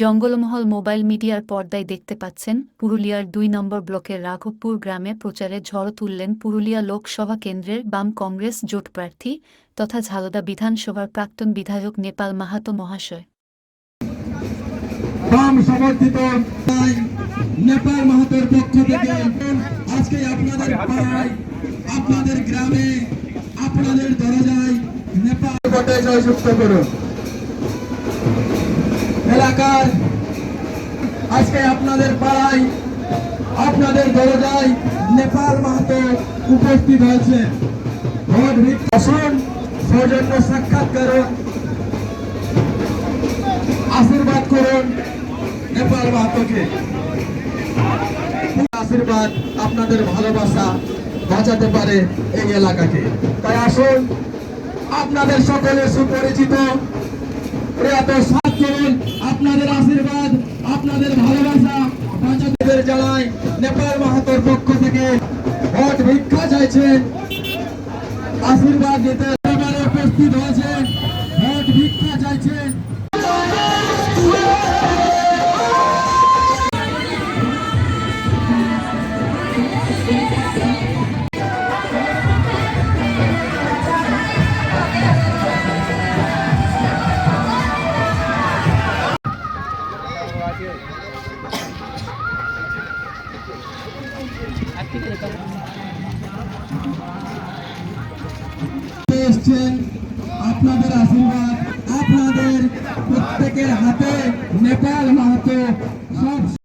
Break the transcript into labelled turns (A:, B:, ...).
A: Jangalmahal mobile মিডিয়ার পর্দায় দেখতে পাচ্ছেন পুরুলিয়ার দুই নম্বর ব্লকের রাঘবপুর গ্রামে প্রচারে ঝড় তুললেন পুরুলিয়া লোকসভা কেন্দ্রের বাম কংগ্রেস জোট প্রার্থী তথা ঝালদা বিধানসভার প্রাক্তন বিধায়ক নেপাল মাহাতো মহাশয়।
B: বাম সমর্থিত নেপাল মাহাতোর পক্ষ থেকে আজকে আপনাদের পাড়ায় আপনাদের গ্রামে আপনাদের দরজায় নেপাল জয়যুক্ত করুন। এলাকার আজকে আপনাদের পাড়ায়, আপনাদের দরজায় নেপাল মাহাতো উপস্থিত হয়েছে। ভোট আসুন, সৌজন্য সাক্ষাৎ করুন, আশীর্বাদ করুন নেপাল মাহাতোকে। আশীর্বাদ আপনাদের ভালোবাসা বাঁচাতে পারে এই এলাকাকে। তাই আসুন, আপনাদের সকলের সুপরিচিত সাথ করুন আপনাদের আশীর্বাদ, আপনাদের ভালোবাসা বাঁচাতে জেলায় নেপাল মাহাতোর পক্ষ থেকে ভোট ভিক্ষা চাইছেন। আশীর্বাদ দিতে উপস্থিত হয়েছেন ভোট ভিক্ষা চাইছেন। এসছেন আপনাদের আশীর্বাদ আপনাদের প্রত্যেকের হাতে নেপাল মাহাতো সব